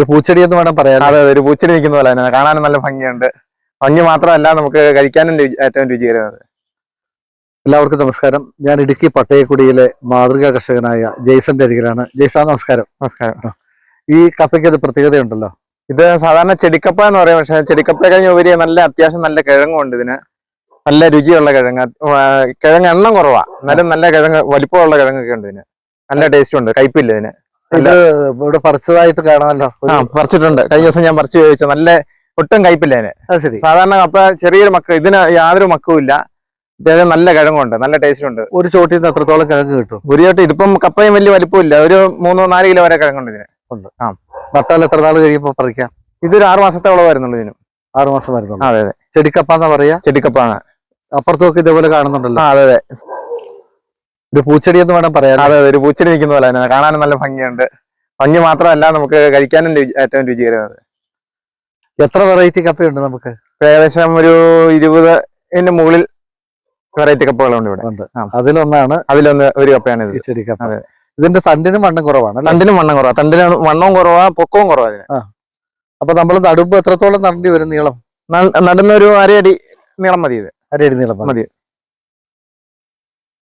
ഒരു പൂച്ചെടി എന്ന് വേണം പറയാൻ. അതെ അതെ, ഒരു പൂച്ചെടി നിൽക്കുന്ന പോലെ തന്നെ. കാണാനും നല്ല ഭംഗിയുണ്ട്. ഭംഗി മാത്രമല്ല നമുക്ക് കഴിക്കാനും ഏറ്റവും രുചികരമാണ് എല്ലാവർക്കും നമസ്കാരം. ഞാൻ ഇടുക്കി പട്ടയക്കുടിയിലെ മാതൃകാ കർഷകനായ ജെയ്സന്റെ അരികിലാണ്. ജെയ്സ നമസ്കാരം. നമസ്കാരം. ഈ കപ്പയ്ക്ക് അത് പ്രത്യേകതയുണ്ടല്ലോ? ഇത് സാധാരണ ചെടിക്കപ്പ എന്ന് പറയും. പക്ഷെ ചെടിക്കപ്പ കഴിഞ്ഞ ഉപരി നല്ല അത്യാവശ്യം നല്ല കിഴങ്ങുണ്ട് ഇതിന്. നല്ല രുചിയുള്ള കിഴങ്ങ്. കിഴങ്ങ് എണ്ണം കുറവാ. എന്നാലും നല്ല കിഴങ്ങ് വലിപ്പമുള്ള കിഴങ്ങൊക്കെ ഉണ്ട് ഇതിന്. നല്ല ടേസ്റ്റ് ഉണ്ട് കയ്പില്ല ഇതിന്. ഇത് ഇവിടെ പറിച്ചതായിട്ട് കാണാമല്ലോ. ആ പറിച്ചിട്ടുണ്ട്. കഴിഞ്ഞ ദിവസം ഞാൻ പറിച്ചു ചോദിച്ചു. നല്ല ഒട്ടും കയ്പില്ല അതിന്. സാധാരണ കപ്പ ചെറിയൊരു മക്ക ഇതിന് യാതൊരു മക്കവും ഇല്ല. നല്ല കിഴങ്ങുണ്ട്. നല്ല ടേസ്റ്റ് ഉണ്ട്. ഒരു ചോട്ടിൽ നിന്ന് എത്രത്തോളം കിഴങ്ങ് കിട്ടും. ഒരു ചോട്ടി ഇതിപ്പം കപ്പയും വലിയ വലിപ്പമില്ല ഒരു മൂന്നോ നാല് കിലോ വരെ കിഴങ്ങുണ്ട് ഇതിന്. ഉണ്ട്. ആ. നട്ടാൽ എത്ര നാൾ കഴിയുമ്പോൾ പറിക്കാം? ഇതൊരു ആറു മാസത്തോളം വരുന്നുള്ളൂ ഇതിനും. ആറു മാസം വരുന്നുള്ളൂ. അതെ അതെ. ചെടിക്കപ്പ എന്നാ പറയാ? ചെടിക്കപ്പാണ് അപ്പുറത്തൊക്കെ ഇതേപോലെ കാണുന്നുണ്ടല്ലോ. അതെ അതെ. ഒരു പൂച്ചെടി എന്ന് വേണം പറയാം അതെ ഒരു പൂച്ചെടി നിൽക്കുന്ന പോലെ തന്നെ. കാണാനും നല്ല ഭംഗിയുണ്ട്. ഭംഗി മാത്രമല്ല നമുക്ക് കഴിക്കാനും ഏറ്റവും രുചികരമാണ് എത്ര വെറൈറ്റി കപ്പയുണ്ട് നമുക്ക്? ഏകദേശം ഒരു ഇരുപതിന് മുകളിൽ വെറൈറ്റി കപ്പകളുണ്ട് ഇവിടെ. അതിലൊന്നാണ് അതിലൊന്ന് ഒരു കപ്പയാണ് ഇത്. ചെടി കപ്പ. ഇതിന്റെ തണ്ടിനും മണ്ണും കുറവാണ് തണ്ടിനും വണ്ണം കുറവാ. തണ്ടിന് വണ്ണവും കുറവാ പൊക്കവും കുറവാ ഇതിന്. അപ്പൊ നമ്മൾ നടുമ്പോ എത്രത്തോളം നടണ്ടി വരും നീളം? നടുന്ന ഒരു അരയടി നീളം മതി ഇത്. അരയടി നീളം മതി.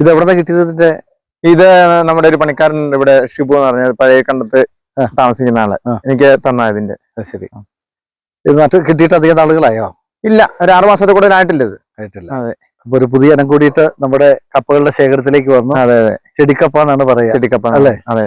ഇത് എവിടെ കിട്ടിയത് ഇതിന്റെ? ഇത് നമ്മുടെ ഒരു പണിക്കാരൻ ഇവിടെ ഷിബു എന്ന് പറഞ്ഞ പഴയ കണ്ടത്ത് താമസിക്കുന്ന ആൾ. എനിക്ക് തന്ന ഇതിന്റെ. അത് ശരി. ഇത് നട്ട് കിട്ടിയിട്ട് അധികം നാളുകളായോ? ഇല്ല ഒരു ആറു മാസത്തെ കൂടെ ആയിട്ടില്ല ഇത്. ആയിട്ടില്ല. അതെ. അപ്പൊ ഒരു പുതിയ ഇനം കൂടിയിട്ട് നമ്മുടെ കപ്പകളുടെ ശേഖരത്തിലേക്ക് വന്നു. അതെ അതെ. ചെടിക്കപ്പ എന്നാണ് പറയുക. ചെടിക്കപ്പ അല്ലേ? അതെ.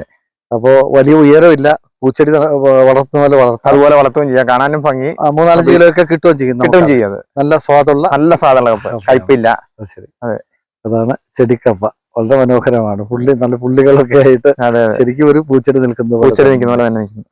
അപ്പോ വലിയ ഉയരമില്ല പൂച്ചെടി വളർത്തുന്നതുപോലെ വളർത്തുന്ന പോലെ വളർത്താം. അതുപോലെ വളർത്തുകയും ചെയ്യാം. കാണാനും ഭംഗി. ആ, മൂന്നാലഞ്ച് കിലോ ഒക്കെ കിട്ടുകയും ചെയ്യും കിട്ടുകയും. ചെയ്യും നല്ല സ്വാദുള്ള നല്ല സ്വാദുള്ള കപ്പ. കയ്പില്ല ശരി. അതെ. അതാണ് ചെടിക്കപ്പ. വളരെ മനോഹരമാണ്. പുള്ളി നല്ല പുള്ളികളൊക്കെ ആയിട്ട് ശരിക്കും ഒരു പൂച്ചെടി നിൽക്കുന്ന പോലെ പൂച്ചെടി നിൽക്കുന്ന പോലെ തന്നെ നിൽക്കുന്നു.